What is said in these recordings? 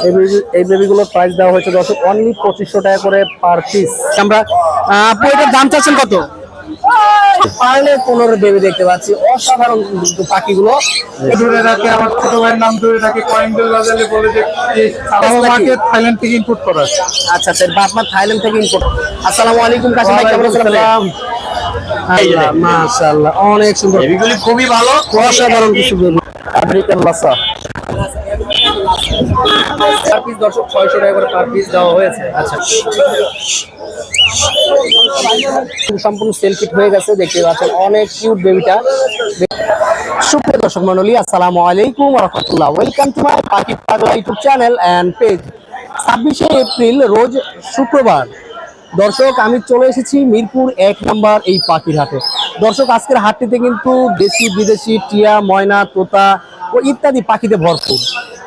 এই বেবি এই বেবিগুলোর প্রাইস দেওয়া হয়েছে দর্শক অনলি পঁচিশশো টাকা করে পার পিস আমরা আপু এটার দাম চাচ্ছেন কত? পারলে পনেরো বেবি দেখতে পাচ্ছি। অসাধারণ পাখিগুলো। ধরে রাখে আমার ছোট ভাইয়ের নাম ধরে রাখে কয়েকদিন বাজারে বলে যে আমাকে থাইল্যান্ড থেকে করা আচ্ছা স্যার আপনার থাইল্যান্ড থেকে ইম্পোর্ট আসসালামু আলাইকুম কাশিম ভাই কেমন আছেন আল্লাহ, মাশাআল্লাহ অনেক সুন্দর। এগুলি খুবই ভালো। অসাধারণ কিছু বেবি আফ্রিকান লাসা পার পিস দর্শক ছয়শো টাকা করে পার পিস দেওয়া হয়েছে। আচ্ছা। সম্পূর্ণ সেলফিট হয়ে গেছে দেখতে পাচ্ছেন অনেক কিউট বেবিটা সুপ্রিয় দর্শক মন্ডলী আসসালামু আলাইকুম রহমতুল্লাহ। ওয়েলকাম টু মাই পাখি পাগলা ইউটিউব চ্যানেল অ্যান্ড পেজ ছাব্বিশে এপ্রিল রোজ শুক্রবার। দর্শক আমি চলে এসেছি মিরপুর এক নাম্বার এই পাখির হাটে। দর্শক আজকের হাটটিতে কিন্তু দেশি বিদেশি টিয়া ময়না তোতা ও ইত্যাদি পাখিতে ভরপুর।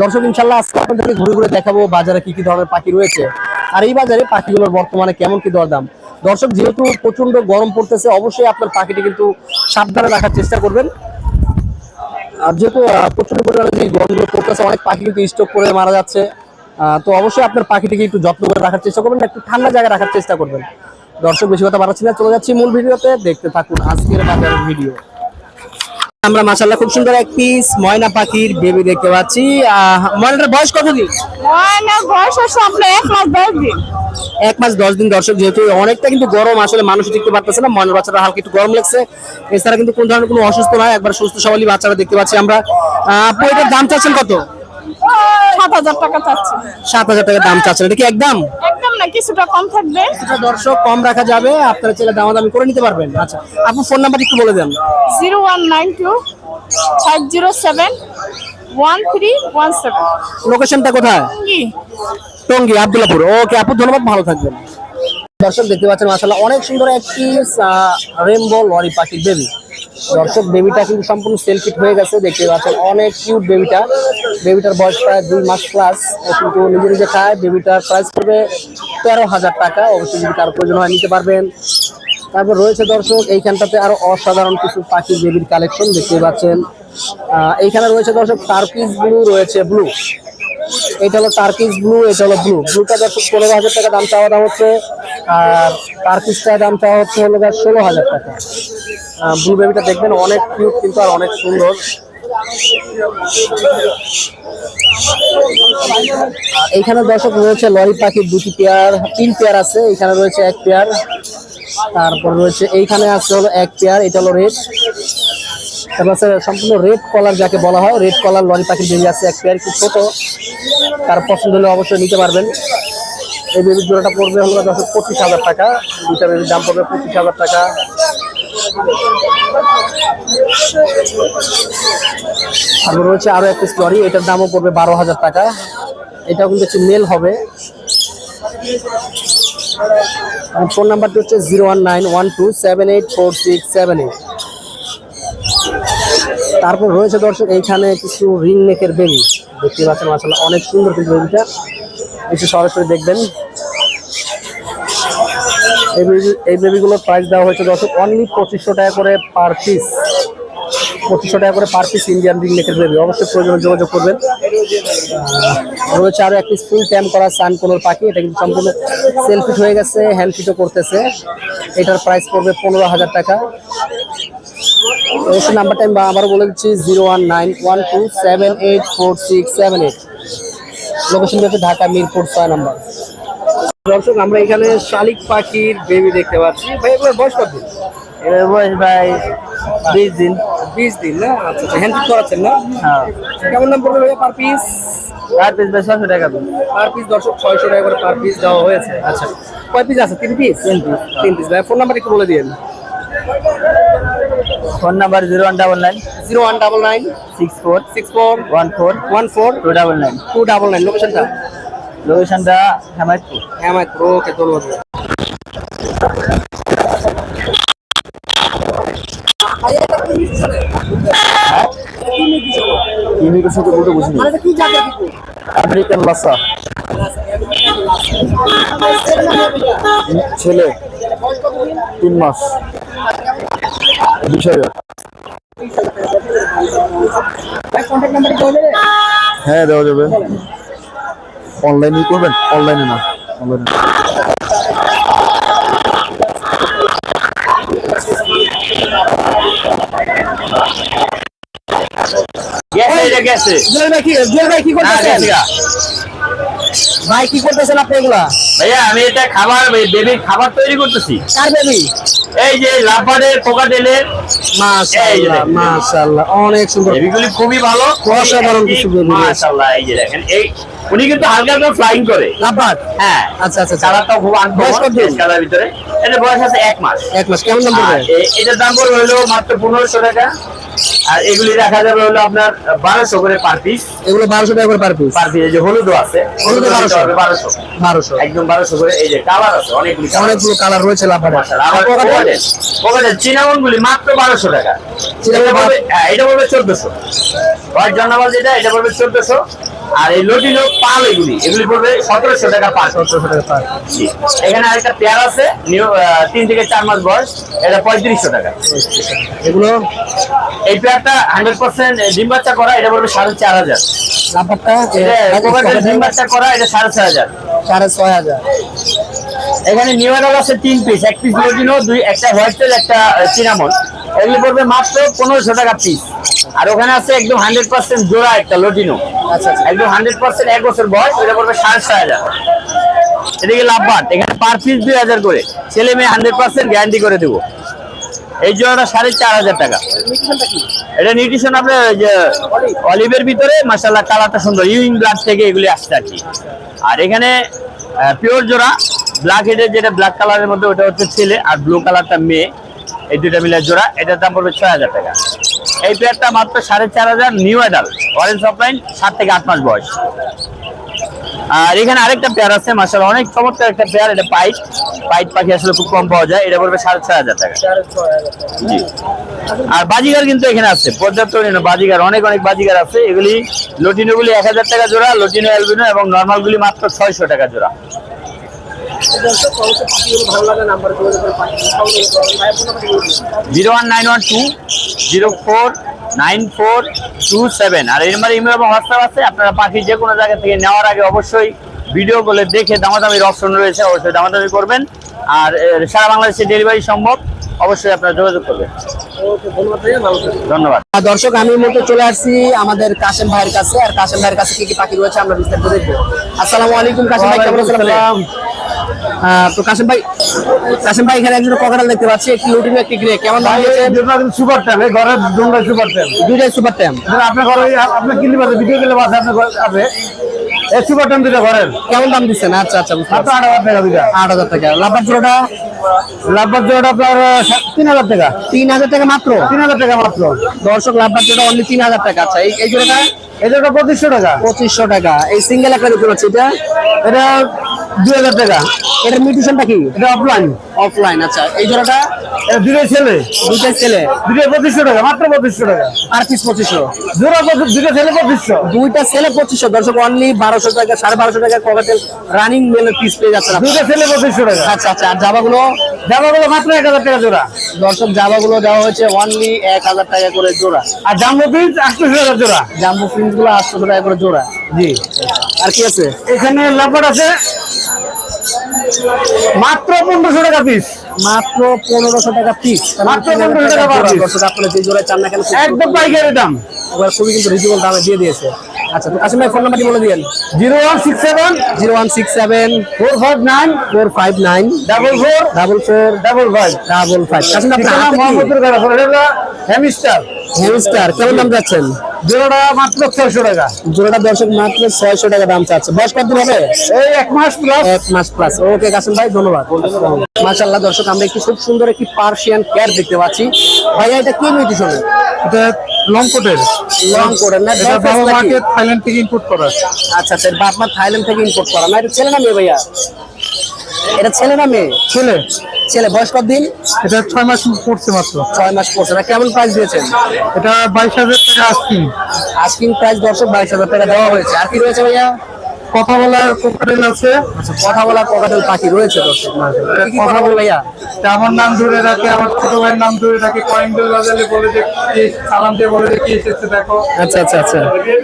দর্শক ইনশাল্লাহ আজকে আপনাদেরকে ঘুরে ঘুরে দেখাবো বাজারে কি কি ধরনের পাখি রয়েছে। আর এই বাজারে পাখিগুলোর বর্তমানে কেমন কি দরদাম। দর্শক, যেহেতু প্রচণ্ড গরম পড়তেছে, অবশ্যই আপনার পাখিটি কিন্তু সাবধানে রাখার চেষ্টা করবেন। আর যেহেতু প্রচণ্ড পরিমাণে যে গরমগুলো পড়তেছে, অনেক পাখি কিন্তু স্টক করে মারা যাচ্ছে। তো অবশ্যই আপনার পাখিটিকে একটু যত্ন করে রাখার চেষ্টা করবেন, একটু ঠান্ডা জায়গায় রাখার চেষ্টা করবেন। দর্শক, বেশি কথা বাড়াচ্ছি না, চলে যাচ্ছি মূল ভিডিওতে। দেখতে থাকুন আজকের বাজারের ভিডিও। আমরা মাসাল্লাহ খুব সুন্দর এক পিস ময়না পাখির বেবি দেখতে পাচ্ছি। ময়নাটার বয়স কত দিন? এক মাস দশ দিন। দর্শক যেহেতু অনেকটা কিন্তু গরম আসলে মানুষ দেখতে পারতেছে না ময়নার বাচ্চাটা হালকা একটু গরম লাগছে। এছাড়া কিন্তু কোন ধরনের কোনো অসুস্থ নয় একবার সুস্থ সবলই বাচ্চারা দেখতে পাচ্ছি আমরা। এটার দাম চাচ্ছেন কত? সাত হাজার টাকা চাচ্ছি। সাত হাজার টাকা দাম চাচ্ছেন এটা কি একদম? কিছুটা কম থাকবে। কিছুটা দর্শক কম রাখা যাবে আপনারা চাইলে দামাদামি করে নিতে পারবেন। আচ্ছা আপু ফোন নাম্বার একটু বলে দেন। Zero one nine two five zero seven one three one seven. লোকেশনটা কোথায়? টঙ্গী। আব্দুল্লাপুর। ওকে আপু ধন্যবাদ ভালো থাকবেন। দর্শক দেখতে পাচ্ছেন মাসাল্লাহ অনেক সুন্দর একটি রেমবো লরি পাখির বেবি দর্শক বেবিটা কিন্তু সম্পূর্ণ সেলফিট হয়ে গেছে দেখতে পাচ্ছেন অনেক কিউট বেবিটা বেবিটার বয়স প্রায় দুই মাস প্লাস কিন্তু নিজে নিজে খায় বেবিটার প্রাইস পড়বে তেরো হাজার টাকা। অবশ্যই যদি কারও প্রয়োজন হয় নিতে পারবেন। তারপর রয়েছে দর্শক, এইখানটাতে আরও অসাধারণ কিছু পাখির বেবির কালেকশন দেখতে পাচ্ছেন। এইখানে রয়েছে দর্শক টার্কিস ব্লু রয়েছে ব্লু এটা হলো টার্কিস ব্লু এটা হলো ব্লু ব্লুটা দর্শক পনেরো হাজার টাকা দাম চাওয়া দাম হচ্ছে। আর টার্কিসটা দাম চাওয়া হচ্ছে হলো ষোলো হাজার টাকা। ব্লু বেবিটা দেখবেন, অনেক কিউট কিন্তু আর অনেক সুন্দর। এইখানে দর্শক রয়েছে লরি পাখির দুটি পেয়ার, তিন পেয়ার আছে। এখানে রয়েছে এক পেয়ার। তারপর রয়েছে, এইখানে আছে হলো এক পেয়ার, এটা হলো রেড। তারপর আছে সম্পূর্ণ রেড কলার যাকে বলা হয়। রেড কলার লরি পাখির বেবি আছে, এক পেয়ার, খুব ছোট। তার পছন্দ হলে অবশ্যই নিতে পারবেন। এই বেবির জোড়াটা পড়বে হলো দশ পঁচিশ হাজার টাকা। দুইটা বেবির দাম পড়বে পঁচিশ হাজার টাকা। তারপর রয়েছে আরও একটা লরি এটার দামও পড়বে বারো হাজার টাকা। এটাও কিন্তু একটু মেল হবে। ফোন নাম্বারটি হচ্ছে zero one nine one two seven eight four six seven eight তারপর রয়েছে দর্শক, এইখানে কিছু রিং নেকের বেবি দেখতে পাচ্ছেন মাসাল্লাহ অনেক সুন্দর কিন্তু বেবিটা একটু সরাসরি দেখবেন। এই বেবিগুলোর প্রাইস দেওয়া হয়েছে দর্শক অনলি পঁচিশশো টাকা করে পার পিস পঁচিশশো টাকা করে পার পিস ইন্ডিয়ান রিং নেকের বেবি অবশ্যই প্রয়োজনে যোগাযোগ করবেন। রয়েছে আরও একটি ফুল ট্যাম করা সান কোনোর পাখি। এটা কিন্তু সম্পূর্ণ সেলফিট হয়ে গেছে হ্যান্ড ফিটও করতেছে। এটার প্রাইস পড়বে পনেরো হাজার টাকা। অবশ্যই নাম্বারটা আমি আবারও বলে দিচ্ছি zero one nine one two seven eight four six seven eight location হচ্ছে ঢাকা মিরপুর, ছয় নাম্বার। দর্শক, আমরা এখানে শালিক পাখির বেবি দেখতে পাচ্ছি। ভাই বয়স কত? দিন বয়স ভাই বিশ দিন। বিশ দিন না? আচ্ছা আচ্ছা হ্যান্ড করাচ্ছেন না? হ্যাঁ। কেমন দাম পড়বে ভাইয়া পার পিস আর পিস ভাই ছশো টাকা দিন পার পিস দর্শক ছয়শো টাকা করে পার পিস দেওয়া হয়েছে। আচ্ছা। কয় পিস আছে? তিন পিস তিন পিস তিন পিস ভাই ফোন নাম্বার একটু বলে দিন phone number zero one double nine. Zero one double nine. Six four. Six four. One four. One four. Two double nine. Two double nine. লোকেশনটা? লোকেশনটা হেমায়তপুর। হ্যাঁ মাই ওকে ধন্যবাদ। ইউনিটের সাথে বলতে বুঝিনি। আফ্রিকান লাসা ছেলে তিন মাস। বিশ হাজার হ্যাঁ দেওয়া যাবে। অনলাইনে করবেন? অনলাইনে না। অনলাইনে গেছে এটা গেছে জুয়েল ভাই কি জুয়েল ভাই কি হ্যাঁ, করতেছেন? ভাই কি করতেছেন আপনি এগুলা? ভাইয়া আমি এটা খাবার বেবির খাবার তৈরি করতেছি। কার বেবি এই যে লাফারের কোকাটেলের মাশাআল্লাহ মাশাআল্লাহ অনেক সুন্দর। বেবিগুলি খুবই ভালো অসাধারণ কিছু baby মাশাআল্লাহ এই যে দেখেন এই উনি কিন্তু হালকা হালকা ফ্লাইং করে। লাভবাদ হ্যাঁ আচ্ছা আচ্ছা আচ্ছা। কালারটাও খুব দিন? কালার ভিতরে। এটা বয়স আছে এক মাস। এক মাস কেমন দাম পড়বে? এটার দাম পড়বে হলো মাত্র পনেরোশো টাকা। আর এগুলি দেখা যাবে হলো আপনার বারোশো করে পার পিস এগুলো বারোশো টাকা করে পার পিস পার পিস যে হলুদও আছে। হলুদও 1200 বারোশো। বারোশো। একদম বারোশো করে এই যে কালার আছে অনেকগুলি। অনেকগুলো কালার রয়েছে পকেটের চিনামন গুলি মাত্র বারোশো টাকা। এটা বলবে হ্যাঁ, চোদ্দশো। হোয়াইট জর্নাবাল যেটা এটা বলবে চোদ্দশো। আর এই লটিনো পাল এগুলি। এগুলি পড়বে সতেরোশো টাকা পাঁচ সতেরোশো টাকা পার। এখানে আরেকটা পেয়ার আছে নিউ তিন থেকে চার মাস বয়স। এটা পঁয়ত্রিশশো টাকা। এগুলো? এই পেয়ারটা হান্ড্রেড পার্সেন্ট ডিম বাচ্চা করা এটা পড়বে সাড়ে চার হাজার। ডিম বাচ্চা করা এটা সাড়ে ছয় হাজার। সাড়ে ছয় হাজার। এখানে নিউ আছে তিন পিস এক পিস লটিনো দুই একটা হোয়াইট টেল একটা চিনামন এগুলি পড়বে মাত্র পনেরোশো টাকা পিস আর ওখানে আছে একদম হান্ড্রেড পার্সেন্ট জোড়া একটা লটিনো। আচ্ছা আচ্ছা। একদম হান্ড্রেড পার্সেন্ট এক বছর বয়স এটা পড়বে সাড়ে ছয় হাজার। এদিকে লাভবাট এখানে পার পিস দুই হাজার করে। ছেলে মেয়ে হান্ড্রেড পার্সেন্ট গ্যারান্টি করে দেবো। এই জোড়াটা সাড়ে চার হাজার টাকা। এটা নিউট্রিশন আপনার ওই যে অলিভের ভিতরে মাসাল্লাহ কালারটা সুন্দর। ইউইং ব্লাড থেকে এগুলি আসছে আর কি। আর এখানে পিওর জোড়া ব্ল্যাক হেডের যেটা ব্ল্যাক কালারের মধ্যে ওটা হচ্ছে ছেলে আর ব্লু কালারটা মেয়ে। এই দুইটা মিলে জোড়া এটার দাম পড়বে ছয় হাজার টাকা। এই পেয়ারটা মাত্র সাড়ে চার হাজার নিউ অ্যাডাল অরেঞ্জ অফলাইন সাত থেকে আট মাস বয়স। আর এখানে আরেকটা পেয়ার আছে মাসাল অনেক চমৎকার একটা পেয়ার এটা পাইট। পাইট পাখি আসলে খুব কম পাওয়া যায় এটা পড়বে সাড়ে ছয় হাজার টাকা। জি। আর বাজিগার কিন্তু এখানে আছে পর্যাপ্ত বাজিগার অনেক অনেক বাজিগার আছে। এগুলি লটিনো গুলি এক হাজার টাকা জোড়া লটিনো অ্যালবিনো এবং নর্মাল গুলি মাত্র ছয়শো টাকা জোড়া। Zero one nine one two zero four nine four two seven. আর এই নাম্বার ইমেল এবং হোয়াটসঅ্যাপ আছে আপনারা পাখি যে কোনো জায়গা থেকে নেওয়ার আগে অবশ্যই ভিডিও বলে দেখে দামাদামির অপশন রয়েছে অবশ্যই দামাদামি করবেন। আর সারা বাংলাদেশে ডেলিভারি সম্ভব অবশ্যই আপনারা যোগাযোগ করবেন। ধন্যবাদ। দর্শক আমি মুহূর্তে চলে আসছি আমাদের কাশেম ভাইয়ের কাছে। আর কাশেম ভাইয়ের কাছে কি কি পাখি রয়েছে আমরা বিস্তারিত দেখব। আসসালামু আলাইকুম কাশেম ভাই কেমন আছেন তো ভাই ভাই এখানে একজন ককাটাল দেখতে পাচ্ছি একটি লুটিনো একটি গ্রে কেমন দাম সুপার ট্যাম এই ঘরের দুটো সুপার ট্যাম সুপার ট্যাম আপনার ঘরে কিনতে ভিডিও বাসে আপনার ঘরে আছে এই সুপার ট্যাম দুটো ঘরের। কেমন দাম দিচ্ছেন? আচ্ছা আচ্ছা আট হাজার টাকা দুটা আট হাজার টাকা। লাভবার জোড়াটা? লাভবার জোড়াটা আপনার তিন হাজার টাকা। তিন হাজার টাকা মাত্র? তিন হাজার টাকা মাত্র। দর্শক লাভবার জোড়া অনলি তিন হাজার টাকা। আচ্ছা এই এই জোড়াটা? এই জোড়াটা পঁচিশশো টাকা। পঁচিশশো টাকা। এই সিঙ্গেল একটা দেখতে পাচ্ছি এটা। এটা দুই হাজার টাকা। এটার মিউটেশনটা কি? এটা অফলাইন অফলাইন আচ্ছা। এই জোড়াটা? এটা দুটোই ছেলে। দুইটাই ছেলে। দুটোই পঁচিশশো টাকা মাত্র পঁচিশশো টাকা। আর পিস পঁচিশশো। জোড়া দুটো ছেলে পঁচিশশো। দুইটা ছেলে পঁচিশশো। দর্শক অনলি বারোশো টাকা সাড়ে বারোশো টাকা ককাটেল রানিং মেলে পিস পেয়ে যাচ্ছে দুইটা ছেলে পঁচিশশো টাকা। আচ্ছা আচ্ছা। আর জামাগুলো? জামাগুলো মাত্র এক হাজার টাকা জোড়া। দর্শক জামাগুলো দেওয়া হয়েছে অনলি এক হাজার টাকা করে জোড়া। আর জাম্বো পিস আটশো টাকা জোড়া? জাম্বু প্রিন্সগুলো আটশো টাকা করে জোড়া। জি। আর কি আছে? এখানে লাভবার আছে মাত্র পনেরোশো টাকা পিস মাত্র পনেরোশো টাকা পিস মাত্র 1500 টাকা আপনারা যে জোড়ায় চান না কেন একদম পাইকারি দাম। খুবই কিন্তু রিজনেবল দামে দিয়ে দিয়েছে। আচ্ছা ভাই ফোন নাম্বারটি বলে দিন zero one six seven zero one six seven four five nine four five nine double four double four double five double five. এটা হলো হ্যামিস্টার। কেমন দাম যাচ্ছেন জোড়াটা মাত্র ছয়শো টাকা। জোড়াটা দর্শক মাত্র ছয়শো টাকা দাম চাচ্ছে। বয়স কতদিন হবে? এই এক মাস প্লাস এক মাস প্লাস ওকে কাসিম ভাই ধন্যবাদ। দর্শক আমরা একটি খুব সুন্দর একটি পার্সিয়ান ক্যাট দেখতে পাচ্ছি। ভাইয়া এটা কি মিউটেশন এটা লং কোটের লং কোটের না এটা বাবা মাকে থাইল্যান্ড থেকে ইম্পোর্ট করা। আচ্ছা স্যার বাপ মা থাইল্যান্ড থেকে ইম্পোর্ট করা। না এটা ছেলে না মেয়ে ভাইয়া? এটা ছেলে না মেয়ে? ছেলে। ছেলে বয়স কত দিন এটা ছয় মাস পড়ছে মাত্র। ছয় মাস পড়ছে। না কেমন প্রাইস দিয়েছেন? এটা বাইশ হাজার টাকা আসছি আস্কিং প্রাইস দর্শক বাইশ হাজার টাকা দেওয়া হয়েছে। আর কি রয়েছে ভাইয়া? কথা বলার কোকাটেল আছে। আচ্ছা কথা বলা ককাটেল পাখি রয়েছে কথা বলে ভাইয়া? আমার নাম ধরে রাখে আমার ছোট ভাইয়ের নাম ধরে রাখে কয়েকদিন বাজালে বলে যে কি সালাম দিয়ে বলে যে কি এসেছে দেখো। আচ্ছা আচ্ছা আচ্ছা।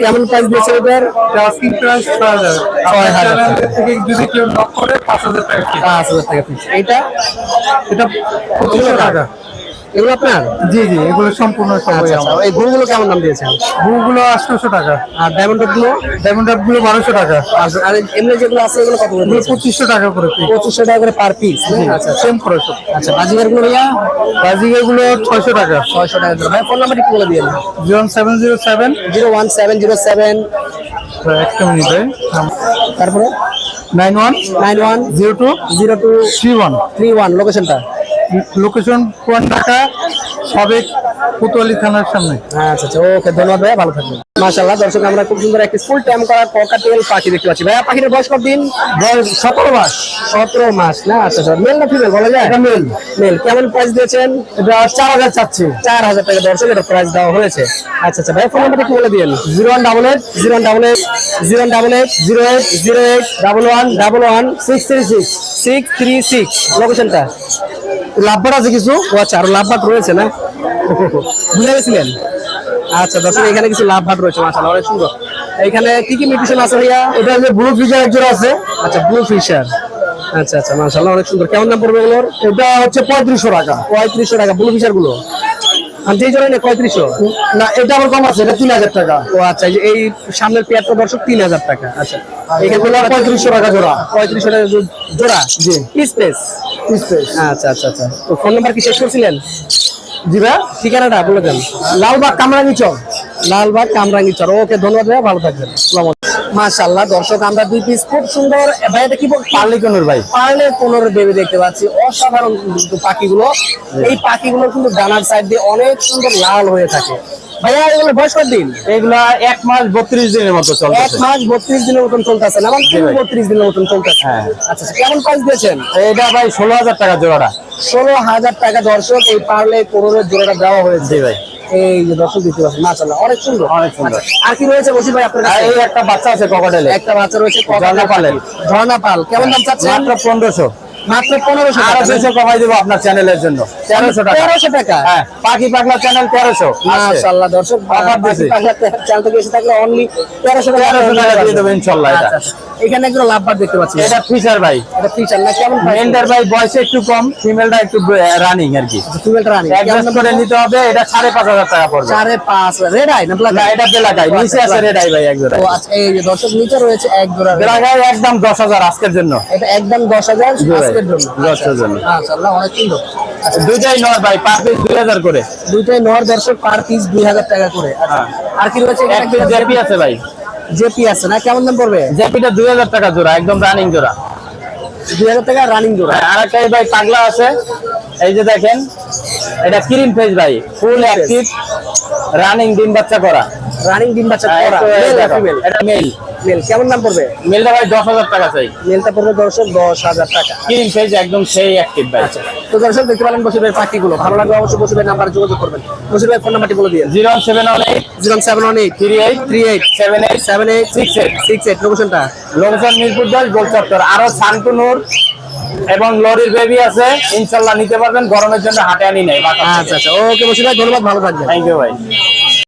কেমন প্রাইস দিয়েছে এটার? এটা আস্কিং প্রাইস ছয় হাজার। ছয় হাজার থেকে যদি কেউ নক করে পাঁচ হাজার টাকা পাঁচ হাজার টাকা এটা? এটা পঁচিশশো টাকা। এগুলো আপনার? জি জি এগুলো সম্পূর্ণ সবাই আচ্ছা আমার আচ্ছা এই গরুগুলো কেমন দাম দিয়েছেন? গুলো আটশোশো টাকা। আর ডায়মন্ডগুলো ডায়মন্ডগুলো বারোশো টাকা। আর আর এমনি যেগুলো আছে এগুলো কত করে এগুলো দিয়েছেন? পঁচিশশো টাকা করে। পঁচিশশো টাকা করে পার পিস আচ্ছা সেম করে সব আচ্ছা বাজিগারগুলো ভাইয়া? বাজিকারগুলো ছয়শো টাকা। ছয়শো টাকা করে। ভাই ফোন নাম্বার একটু বলে দিয়ে zero seven zero seven. Zero one seven zero seven. একটা মিনিট তারপরে? Nine one nine one zero two zero two three one. Three one লোকেশনটা লোকেশন পুরান ঢাকা সাবেক কোতোয়ালি থানার সামনে। আচ্ছা আচ্ছা। ওকে ধন্যবাদ ভাইয়া ভালো থাকবেন। মাশাআল্লাহ দর্শক আমরা খুব সুন্দর একটি ফুল টাইম করা ককাটেল পাখি দেখতে পাচ্ছি। ভাইয়া পাখির বয়স কত দিন বয়স সতেরো মাস। সতেরো মাস না? আচ্ছা আচ্ছা। মেল না ফিমেল বলা যায়? এটা মেল মেল কেমন প্রাইস দিয়েছেন? এটা চার হাজার চাচ্ছে। চার হাজার টাকা দর্শক এটা প্রাইস দেওয়া হয়েছে। আচ্ছা আচ্ছা। ভাই ফোন নাম্বারটা একটু বলে দিন zero one double eight zero one double eight zero one double eight zero eight zero eight double one double one six three six. Six three six. লোকেশনটা লাভবাট আছে কিছু? ও আচ্ছা আরও লাভবাট রয়েছে না? বুঝে গেছিলেন? আচ্ছা দর্শক এখানে কিছু লাভ ভাট রয়েছে মাশাআল্লাহ অনেক সুন্দর। এখানে কি কি মিউটেশন আছে ভাইয়া? এটা যে ব্লু ফিশার একজন আছে। আচ্ছা ব্লু ফিশার আচ্ছা আচ্ছা মাশাআল্লাহ অনেক সুন্দর। কেমন দাম পড়বে এগুলোর? এটা হচ্ছে পঁয়ত্রিশশো টাকা। পঁয়ত্রিশশো টাকা ব্লু ফিশারগুলো? যেই জন্য পঁয়ত্রিশশো? না এটা আবার কম আছে এটা তিন হাজার টাকা। ও আচ্ছা এই সামনের পেয়ারটা দর্শক তিন হাজার টাকা। আচ্ছা এখানে পঁয়ত্রিশশো টাকা জোড়া। পঁয়ত্রিশশো টাকা জোড়া? জি। স্পেস স্পেস আচ্ছা আচ্ছা আচ্ছা। তো ফোন নাম্বার কি শেষ করছিলেন? জি ভাই ঠিকানাটা বলে দেন। লালবাগ কামরাঙ্গি চর লালবাগ কামরাঙ্গি চর ওকে ধন্যবাদ ভাইয়া ভালো থাকবেন। মাশাল্লাহ দর্শক আমরা দুই পিস খুব সুন্দর ভাই এটা কি পার্লে কোনোর ভাই। পার্লে কোনোর বেবি দেখতে পাচ্ছি। অসাধারণ পাখিগুলো। এই পাখিগুলো কিন্তু ডানার সাইড দিয়ে অনেক সুন্দর লাল হয়ে থাকে। ভাইয়া এগুলো বয়স কত দিন? এগুলা এক মাস বত্রিশ দিনের মতো এক মাস বত্রিশ দিনের মতন চলতেছে না? মানে বত্রিশ দিনের মতন চলতেছে। হ্যাঁ। আচ্ছা আচ্ছা, কেমন প্রাইস দিয়েছেন? এটা ভাই ষোলো হাজার টাকা জোড়াটা। ষোলো হাজার টাকা দর্শক এই পার্লে কোনোর জোড়াটা দেওয়া হয়েছে। ভাই। এই যে দর্শক মাশাআল্লাহ অনেক সুন্দর। অনেক সুন্দর। আচ্ছা, আর কি রয়েছে বসি ভাই আপনার কাছে? এই একটা বাচ্চা আছে ককাটেলে একটা বাচ্চা রয়েছে ঝর্ণা পালের। ঝর্ণা পাল কেমন দাম চাচ্ছেন? মাত্র পনেরোশো। মাত্র পনেরোশো আরও দুশো কমাই দেবো আপনার চ্যানেলের জন্য। তেরোশো টাকা। তেরোশো টাকা? হ্যাঁ পাখি পাগলা চ্যানেল তেরোশো মাশাআল্লাহ দর্শক চ্যানেল থেকে এসে থাকলে অনলি তেরোশো টাকা 1300 টাকা দিয়ে দেবো ইনশাল্লাহ এটা। আচ্ছা, আচ্ছা। এখানে একজন লাভবার দেখতে পাচ্ছি। এটা ফিশার ভাই। এটা ফিচার না কেমন মেলটার ভাই বয়সে একটু কম ফিমেলটা একটু রানিং আর কি। ফিমেলটা রানি অ্যাডজাস্ট করে নিতে হবে এটা সাড়ে পাঁচ হাজার টাকা পড়বে। চারে পাঁচ রেড আই না ব্ল্যাক না এটা বেলাকাই নিচে আছে রেড আই ভাই এক জোড়া। আচ্ছা এই যে দর্শক নিচে রয়েছে এক জোড়া। একদম দশ হাজার আজকের জন্য। এটা একদম দশ হাজার জি জন্য। দশের জন্য। মাশাআল্লাহ অনেক সুন্দর। আচ্ছা, দুইটাই নয় ভাই পার পিস দুই হাজার করে। দুইটাই নর দর্শক পার পিস দুই হাজার টাকা করে। আচ্ছা। আর কি রয়েছে এক পিস জেপি আছে ভাই। জেপি আছে না? কেমন দাম পড়বে? জেপিটা দুই হাজার টাকা জোড়া একদম রানিং জোড়া। দুই হাজার টাকা রানিং জোড়া। আর একটা ভাই পাগলা আছে। এই যে দেখেন এটা ক্রিম ফেজ ভাই ফুল অ্যাক্টিভ রানিং ডিম বাচ্চা করা। রানিং ডিম বাচ্চা হ্যাঁ, করা মেল ফিমেল এটা মেল মেল কেমন দাম পড়বে? মেলটা ভাই দশ হাজার টাকা চাই। মেলটা পড়বে দর্শক দশ হাজার টাকা। ক্রিম ফেজ একদম সেই অ্যাক্টিভ ভাই। তো দর্শক দেখতে পেলেন বসির ভাই পাখিগুলো। ভালো লাগলে অবশ্যই বসির ভাই নাম্বারে যোগাযোগ করবেন। বসির ভাই ফোন নাম্বারটি বলে seven eight seven eight six eight. Six eight. লোকেশনটা? লোকসান মিরপুর দশ গোল চত্বর আরও শান্তনুর এবং লরির বেবি আছে ইনশাল্লাহ নিতে পারবেন গরমের জন্য হাটে আনি নাই আচ্ছা আচ্ছা। ওকে বসি ভাই ধন্যবাদ ভালো থাকবেন। থ্যাংক ইউ ভাই।